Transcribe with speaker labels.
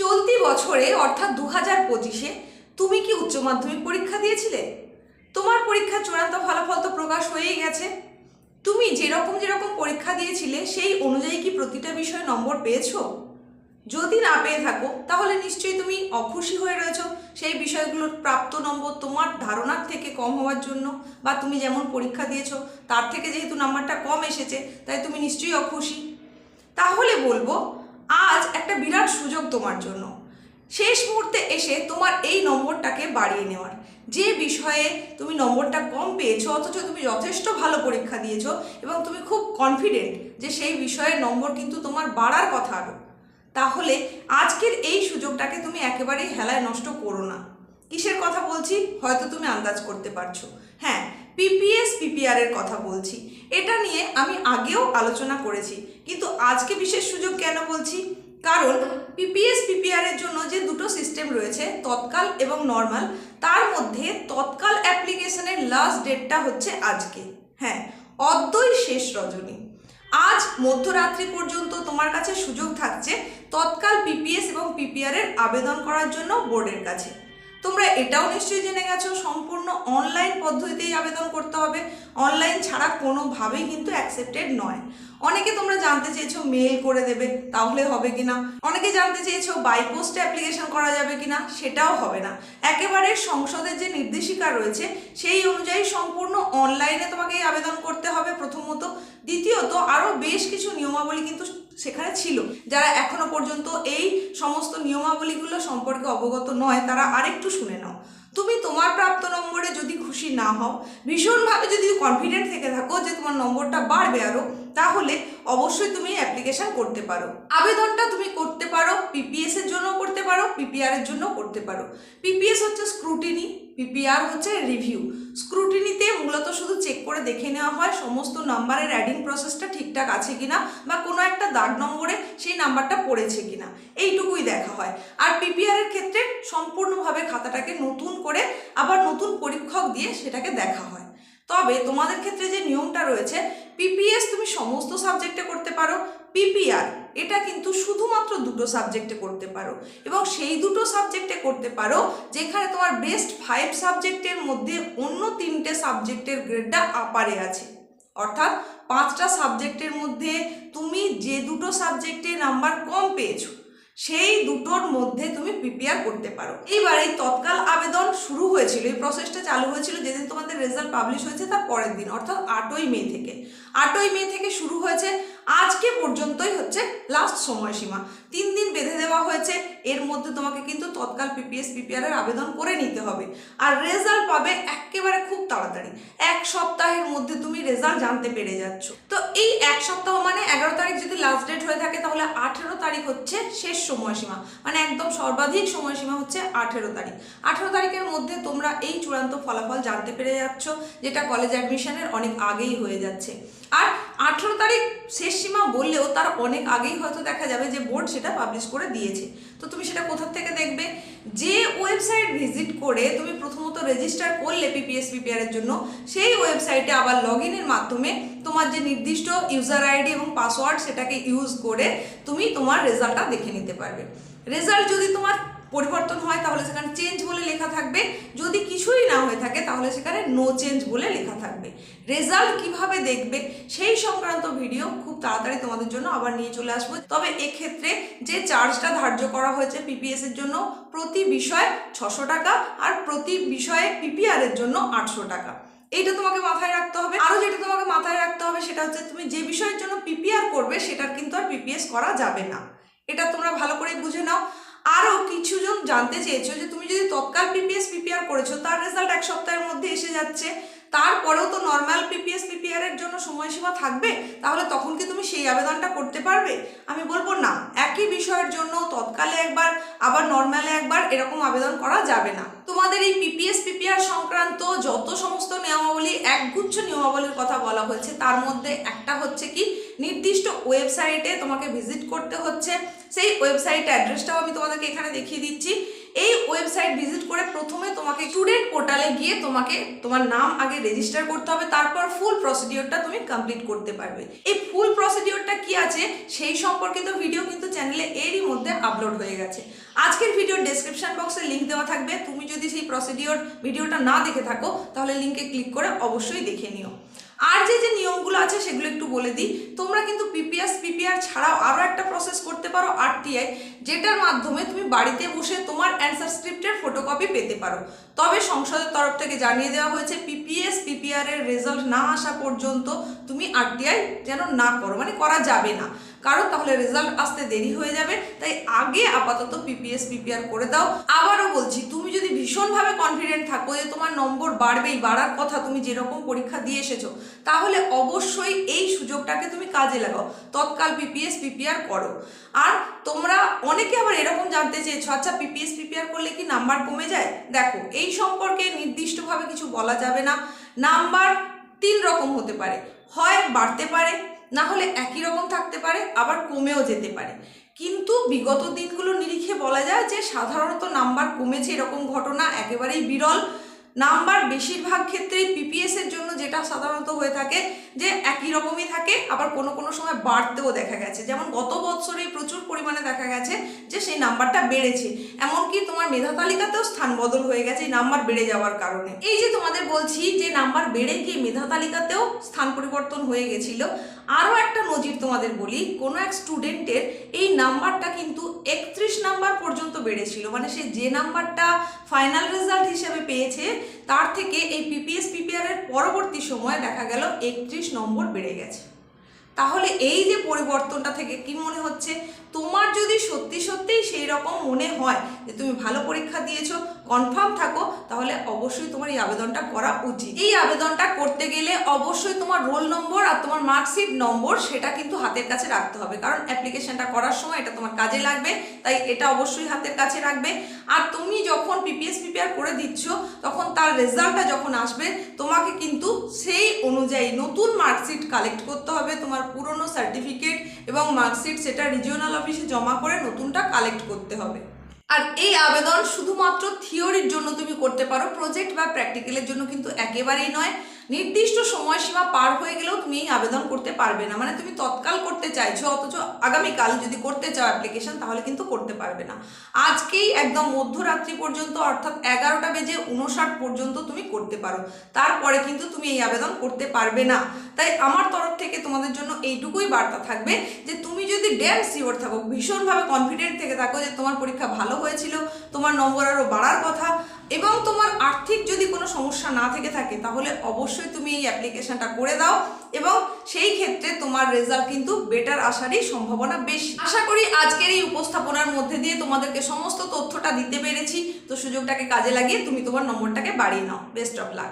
Speaker 1: চলতি বছরে, অর্থাৎ দু হাজার পঁচিশে, তুমি কি উচ্চ মাধ্যমিক পরীক্ষা দিয়েছিলে? তোমার পরীক্ষার চূড়ান্ত ফলাফল তো প্রকাশ হয়েই গেছে। তুমি যেরকম যেরকম পরীক্ষা দিয়েছিলে, সেই অনুযায়ী কি প্রতিটা বিষয়ে নম্বর পেয়েছ? যদি না পেয়ে থাকো, তাহলে নিশ্চয়ই তুমি অখুশি হয়ে রয়েছো। সেই বিষয়গুলোর প্রাপ্ত নম্বর তোমার ধারণার থেকে কম হওয়ার জন্য, বা তুমি যেমন পরীক্ষা দিয়েছ, তার থেকে যেহেতু নাম্বারটা কম এসেছে, তাই তুমি নিশ্চয়ই অখুশি। তাহলে বলব আজ একটা বিরাট সুযোগ তোমার জন্য। শেষ মুহূর্তে এসে তোমার এই নম্বরটাকে বাড়িয়ে নেওয়ার। যে বিষয়ে তুমি নম্বরটা কম পেয়েছ, অথচ তুমি যথেষ্ট ভালো পরীক্ষা দিয়েছ এবং তুমি খুব কনফিডেন্ট যে সেই বিষয়ের নম্বর কিন্তু তোমার বাড়ার কথা আরও তাহলে আজকের এই সুযোগটাকে তুমি একেবারেই হেলায় নষ্ট করো না। কিসের কথা বলছি? হয়তো তুমি আন্দাজ করতে পারছ। হ্যাঁ পিপিএস পিপিআর এর কথা বলছি। এটা নিয়ে আমি আগেও আলোচনা করেছি, কিন্তু আজকে বিশেষ সুযোগ কেন বলছি? কারণ পিপিএস পিপিআর এর জন্য যে দুটো সিস্টেম রয়েছে, তৎকাল এবং নর্মাল তার মধ্যে তৎকাল অ্যাপ্লিকেশনের লাস্ট ডেটটা হচ্ছে আজকে। হ্যাঁ অদ্যই শেষ রজনী। আজ মধ্যরাত্রি পর্যন্ত তোমার কাছে সুযোগ থাকছে তৎকাল পিপিএস এবং পিপিআর এর আবেদন করার জন্য বোর্ডের কাছে। তোমরা এটাও নিশ্চয়ই জেনে গেছো, সম্পূর্ণ অনলাইন পদ্ধতিতেই আবেদন করতে হবে। অনলাইন ছাড়া কোনোভাবেই কিন্তু অ্যাকসেপ্টেড নয়। অনেকে তোমরা জানতে চেয়েছো মেল করে দেবে, তাহলে হবে কিনা? অনেকে জানতে চেয়েছো বাই পোস্টে অ্যাপ্লিকেশন করা যাবে কিনা? সেটাও হবে না। একেবারে সংসদের যে নির্দেশিকা রয়েছে, সেই অনুযায়ী সম্পূর্ণ অনলাইনে তোমাকে আবেদন করতে হবে প্রথমত। দ্বিতীয়ত আরও বেশ কিছু নিয়মাবলী কিন্তু সেখানে ছিল। যারা এখনও পর্যন্ত এই সমস্ত নিয়মাবলীগুলো সম্পর্কে অবগত নয়, তারা আরেকটু শুনে নাও। তুমি তোমার প্রাপ্ত নম্বরে যদি খুশি না হও, ভীষণভাবে যদি কনফিডেন্ট থেকে থাকো যে তোমার নম্বরটা বাড়বে আরও তাহলে অবশ্যই তুমি অ্যাপ্লিকেশন করতে পারো। আবেদনটা তুমি করতে পারো পিপিএস এর জন্য করতে পারো পিপিআর এর জন্য করতে পারো। পিপিএস হচ্ছে স্ক্রুটিনি পিপিআর হচ্ছে রিভিউ স্ক্রুটিনিতে মূলত শুধু চেক করে দেখে নেওয়া হয় সমস্ত নাম্বারের অ্যাডিং প্রসেসটা ঠিকঠাক আছে কিনা বা কোনো একটা দাগ নম্বরে সেই নাম্বারটা পড়েছে কিনা। এইটুকুই দেখা হয়। আর পিপিআর এর ক্ষেত্রে সম্পূর্ণভাবে খাতাটাকে নতুন করে আবার নতুন পরীক্ষক দিয়ে সেটাকে দেখা হয়। তবে তোমাদের ক্ষেত্রে যে নিয়মটা রয়েছে পিপিএস তুমি সমস্ত সাবজেক্টে করতে পারো পিপিআর এটা কিন্তু শুধুমাত্র দুটো সাবজেক্টে করতে পারো এবং সেই দুটো সাবজেক্টে করতে পারো যেখানে তোমার বেস্ট ফাইভ সাবজেক্টের মধ্যে অন্য তিনটে সাবজেক্টের গ্রেডটা আপারে আছে। অর্থাৎ পাঁচটা সাবজেক্টের মধ্যে তুমি যে দুটো সাবজেক্টে নাম্বার কম পেয়েছ সেই দুটোর মধ্যে তুমি প্রিপেয়ার করতে পারো। এইবার এই তৎকাল আবেদন শুরু হয়েছিল, এই প্রসেসটা চালু হয়েছিল যেদিন তোমাদের রেজাল্ট পাবলিশ হয়েছে তার পরের দিন, অর্থাৎ আটই মে থেকে। আটই মে থেকে শুরু হয়েছে আজকে পর্যন্তই হচ্ছে লাস্ট সময়সীমা। তিন দিন বেঁধে দেওয়া হয়েছে, এর মধ্যে তোমাকে কিন্তু তৎকাল পিপিএস পিপিআর এর আবেদন করে নিতে হবে। আর রেজাল্ট পাবে একেবারে খুব তাড়াতাড়ি। এক সপ্তাহের মধ্যে তুমি রেজাল্ট জানতে পেরে যাচ্ছ। তো এই এক সপ্তাহ মানে এগারো তারিখ যদি লাস্ট ডেট হয়ে থাকে, তাহলে আঠেরো তারিখ হচ্ছে শেষ সময়সীমা। মানে একদম সর্বাধিক সময়সীমা হচ্ছে আঠেরো তারিখ। আঠেরো তারিখের মধ্যে তোমরা এই চূড়ান্ত ফলাফল জানতে পেরে যাচ্ছ, যেটা কলেজ অ্যাডমিশনের অনেক আগেই হয়ে যাচ্ছে। আর আঠেরো তারিখ শেষ সীমা বললেও তার অনেক আগেই হয়তো দেখা যাবে যে বোর্ড সেটা পাবলিশ করে দিয়েছে। তো তুমি সেটা কোথার থেকে দেখবে? যে ওয়েবসাইট ভিজিট করে তুমি প্রথমত রেজিস্টার করলে পিপিএস পিপিআর এর জন্য, সেই ওয়েবসাইটে আবার লগ ইনের মাধ্যমে তোমার যে নির্দিষ্ট ইউজার আইডি এবং পাসওয়ার্ড সেটাকে ইউজ করে তুমি তোমার রেজাল্টটা দেখে নিতে পারবে। রেজাল্ট যদি তোমার পরিবর্তন হয়, তাহলে সেখানে চেঞ্জ থাকবে। যদি কিছুই না হয়ে থাকে, তাহলে সেখানে নো চেঞ্জ বলে লেখা থাকবে। রেজাল্ট কীভাবে দেখবে, সেই সংক্রান্ত ভিডিও খুব তাড়াতাড়ি তোমাদের জন্য আবার নিয়ে চলে আসব। তবে এক্ষেত্রে যে চার্জটা ধার্য করা হয়েছে পিপিএস এর জন্য, প্রতি বিষয়ে ছশো টাকা আর প্রতি বিষয়ে পিপিআর এর জন্য আটশো টাকা। এইটা তোমাকে মাথায় রাখতে হবে। আরও যেটা তোমাকে মাথায় রাখতে হবে, সেটা হচ্ছে তুমি যে বিষয়ের জন্য পিপিআর করবে, সেটার কিন্তু আর পিপিএস করা যাবে না। এটা তোমরা ভালো করে বুঝে নাও। আরও কিছুজন জানতে চেয়েছো যে তুমি যদি তৎকাল পিপিএস পিপিআর করেছ, তার রেজাল্ট এক সপ্তাহের মধ্যে এসে যাচ্ছে। তারপরেও তো নর্মাল পিপিএস পিপিআর এর জন্য সময়সীমা থাকবে, তাহলে তখন কি তুমি সেই আবেদনটা করতে পারবে? আমি বলব না। একই বিষয়ের জন্য তৎকালে একবার, আবার নর্মালে একবার এরকম আবেদন করা যাবে না। তোমাদের এই পিপিএস পিপিআর সংক্রান্ত যত সমস্ত একগুচ্ছ নিয়মাবলীর কথা বলা হয়েছে। তার মধ্যে একটা হচ্ছে কি, নির্দিষ্ট ওয়েবসাইটে তোমাকে ভিজিট করতে হচ্ছে। সেই ওয়েবসাইট অ্যাড্রেসটাও আমি তোমাদেরকে এখানে দেখিয়ে দিচ্ছি। এই ওয়েবসাইট ভিজিট করে প্রথমে তোমাকে স্টুডেন্ট পোর্টালে গিয়ে তোমাকে, তোমার নাম আগে রেজিস্টার করতে হবে, তারপর ফুল প্রসিডিওরটা তুমি কমপ্লিট করতে পারবে। এই ফুল প্রসিডিওরটা কি আছে, সেই সম্পর্কিত ভিডিও কিন্তু চ্যানেলে এরই মধ্যে আপলোড হয়ে গেছে। আজকের ভিডিওর ডেসক্রিপশন বক্সে লিঙ্ক দেওয়া থাকবে। তুমি যদি সেই প্রসিডিওর ভিডিওটা না দেখে থাকো, তাহলে লিংকে ক্লিক করে অবশ্যই দেখে নিও। আর যে যে নিয়মগুলো আছে, সেগুলো একটু বলে দিই। তোমরা কিন্তু পিপিএস পিপিআর ছাড়াও আরও একটা প্রসেস করতে পারো আরটিআই যেটার মাধ্যমে তুমি বাড়িতে বসে তোমার অ্যান্সার স্ক্রিপ্টের ফটোকপি পেতে পারো। তবে সংসদের তরফ থেকে জানিয়ে দেওয়া হয়েছে পিপিএস পিপিআর এর রেজাল্ট না আসা পর্যন্ত তুমি আরটিআই যেন না করো মানে করা যাবে না। কারণ তাহলে রেজাল্ট আসতে দেরি হয়ে যাবে, তাই আগে আপাতত পিপিএস পিপিআর করে দাও। আবারও বলছি, তুমি যদি ভীষণভাবে কনফিডেন্ট থাকো যে তোমার নম্বর বাড়বেই, বাড়ার কথা তুমি যেরকম পরীক্ষা দিয়ে এসেছ, তাহলে অবশ্যই এই সুযোগটাকে তুমি কাজে লাগাও। তৎকাল পিপিএস পিপিআর করো। আর তোমরা অনেকে আবার এরকম জানতে চেয়েছো আচ্ছা পিপিএস পিপিআর করলে কি নাম্বার কমে যায়? দেখো, এই সম্পর্কে নির্দিষ্টভাবে কিছু বলা যাবে না। নাম্বার তিন রকম হতে পারে। হয় বাড়তে পারে, না হলে একই রকম থাকতে পারে, আবার কমেও যেতে পারে। কিন্তু বিগত দিনগুলো নিরিখে বলা যায় যে সাধারণত নাম্বার কমেছে এরকম ঘটনা একেবারেই বিরল। নাম্বার বেশিরভাগ ক্ষেত্রেই পিপিএস এর জন্য যেটা সাধারণত হয়ে থাকে যে একই রকমই থাকে, আবার কোনো কোনো সময় বাড়তেও দেখা গেছে। যেমন গত বছরেই প্রচুর পরিমাণে দেখা গেছে যে সেই নাম্বারটা বেড়েছে। এমনকি তোমার মেধা তালিকাতেও স্থান বদল হয়ে গেছে এই নাম্বার বেড়ে যাওয়ার কারণে। এই যে তোমাদের বলছি যে নাম্বার বেড়ে গিয়ে মেধা তালিকাতেও স্থান পরিবর্তন হয়ে গেছিল, আরও একটা নজির তোমাদের বলি, কোনো এক স্টুডেন্টের এই নাম্বারটা কিন্তু একত্রিশ নাম্বার পর্যন্ত বেড়েছিল। মানে সে যে নাম্বারটা ফাইনাল রেজাল্ট হিসেবে পেয়েছে তার থেকে এই পিপিএস পিপিআর এর পরবর্তী সময়ে দেখা গেল একত্রিশ নম্বর বেড়ে গেছে। তাহলে এই যে পরিবর্তনটা থেকে কি মনে হচ্ছে? তোমার যদি সত্যি সত্যিই সেই রকম মনে হয় যে তুমি ভালো পরীক্ষা দিয়েছ কনফার্ম থাকো, তাহলে অবশ্যই তোমার এই আবেদনটা করা উচিত। এই আবেদনটা করতে গেলে অবশ্যই তোমার রোল নম্বর আর তোমার মার্কশিট নম্বর সেটা কিন্তু হাতের কাছে রাখতে হবে। কারণ অ্যাপ্লিকেশনটা করার সময় এটা তোমার কাজে লাগবে, তাই এটা অবশ্যই হাতের কাছে রাখবে। আর তুমি যখন পিপিএস পিপিআর করে দিচ্ছ, তখন তার রেজাল্টটা যখন আসবে, তোমাকে কিন্তু সেই অনুযায়ী নতুন মার্কশিট কালেক্ট করতে হবে, তোমার পুরনো সার্টিফিকেট এবং মার্কশিট সেটা রিজিওনাল অফিসে জমা করে নতুনটা কালেক্ট করতে হবে। আর এই আবেদন শুধুমাত্র থিওরির জন্য তুমি করতে পারো প্রজেক্ট বা প্র্যাকটিক্যালের জন্য কিন্তু একেবারেই নয়। নির্দিষ্ট সময়সীমা পার হয়ে গেলেও তুমি আবেদন করতে পারবে না। মানে তুমি তৎকাল করতে চাইছো, অথচ আগামীকাল যদি করতে চাও অ্যাপ্লিকেশন তাহলে কিন্তু করতে পারবে না। আজকেই একদম মধ্যরাত্রি পর্যন্ত, অর্থাৎ এগারোটা বেজে উনষাট পর্যন্ত তুমি করতে পারো। তারপরে কিন্তু তুমি এই আবেদন করতে পারবে না। তাই আমার তরফ থেকে তোমাদের জন্য এইটুকুই বার্তা থাকবে যে, তুমি যদি ড্যাম সিওর থাকো, ভীষণভাবে কনফিডেন্ট থেকে থাকো যে তোমার পরীক্ষা ভালো হয়েছিল, তোমার নম্বর আরও বাড়ার কথা এবং তোমার আর্থিক যদি কোনো সমস্যা না থেকে থাকে, তাহলে অবশ্যই তুমি এই অ্যাপ্লিকেশনটা করে দাও এবং সেই ক্ষেত্রে তোমার রেজাল্ট কিন্তু বেটার আসারই সম্ভাবনা বেশি। আশা করি আজকের এই উপস্থাপনার মধ্যে দিয়ে তোমাদেরকে সমস্ত তথ্যটা দিতে পেরেছি। তো সুযোগটাকে কাজে লাগিয়ে তুমি তোমার নম্বরটাকে বাড়িয়ে নাও। Best of luck